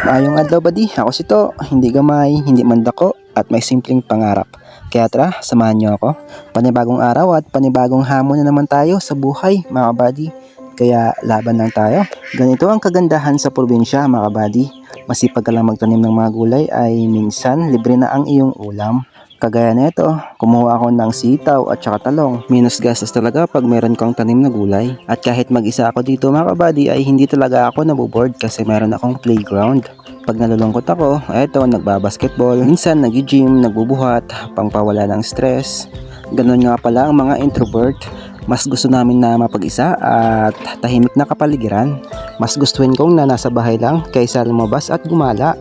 Maayong adlaw badi, ako si To, hindi gamay, hindi mandako, at may simpleng pangarap. Kaya tara, samahan niyo ako. Panibagong araw at panibagong hamon na naman tayo sa buhay, mga kabady. Kaya laban lang tayo. Ganito ang kagandahan sa probinsya, mga kabady. Masipag ka lang magtanim ng mga gulay ay minsan libre na ang iyong ulam. Kagaya nito, kumuha ako ng sitaw at saka talong. Minus gastos talaga pag meron kang tanim na gulay. At kahit mag-isa ako dito mga kabady ay hindi talaga ako naboboard kasi meron akong playground. Pag nalulungkot ako, eto, nagbabasketball, minsan nag-gym, nagbubuhat, pangpawala ng stress. Ganon nga pala ang mga introvert. Mas gusto namin na mapag-isa at tahimik na kapaligiran. Mas gustuin kong na nasa bahay lang kaysa lumabas at gumala.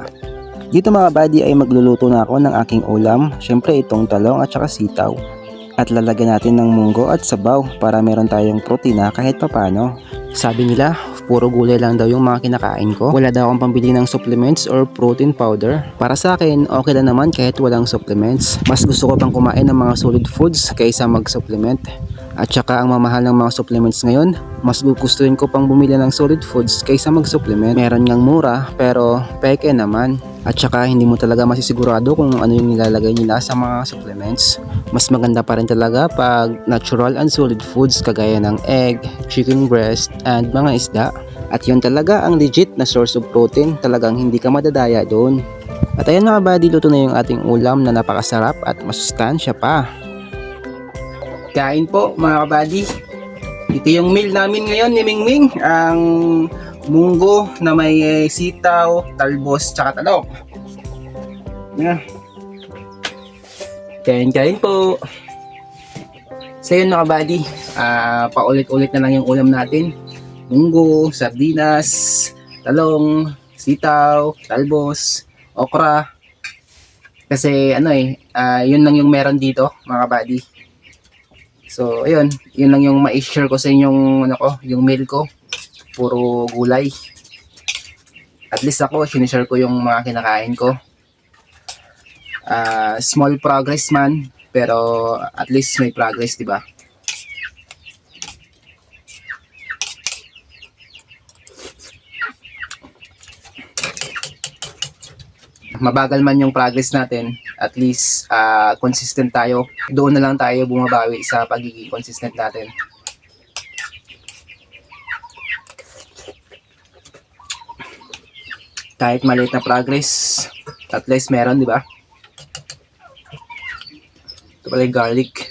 Dito mga buddy ay magluluto na ako ng aking ulam. Syempre itong talong at saka sitaw. At lalagyan natin ng munggo at sabaw para meron tayong protina kahit papano. Sabi nila, puro gulay lang daw yung mga kinakain ko. Wala daw akong pambili ng supplements or protein powder. Para sa akin, okay lang naman kahit walang supplements. Mas gusto ko pang kumain ng mga solid foods kaysa mag-supplement. At saka ang mamahal ng mga supplements ngayon, mas gugustuhin ko pang bumili ng solid foods kaysa mag-supplement. Meron ngang mura pero peke naman. At saka hindi mo talaga masisigurado kung ano yung nilalagay nila sa mga supplements. Mas maganda pa rin talaga pag natural and solid foods kagaya ng egg, chicken breast, and mga isda. At yun talaga ang legit na source of protein, talagang hindi ka madadaya doon. At ayun mga buddy, luto na yung ating ulam na napakasarap at masustansya pa. Kain po mga kabady. Ito yung meal namin ngayon ni Mingming. Ang munggo na may eh, sitaw, talbos, tsaka talong. Yeah. Kain-kain po. So yun mga kabady, ah, paulit-ulit na lang yung ulam natin. Munggo, sardinas, talong, sitaw, talbos, okra. Kasi ano eh, ah, yun lang yung meron dito mga kabady. So, ayun, yun lang yung ma-share ko sa inyong ano ko, yung meal ko. Puro gulay. At least ako, sinishare ko yung mga kinakain ko. Ah, small progress man, pero at least may progress, di ba? mabagal man yung progress natin, at least ah, consistent tayo. Doon na lang tayo bumabawi sa pagiging consistent natin. Kahit maliit na progress, at least meron, di ba? Ito pala yung garlic.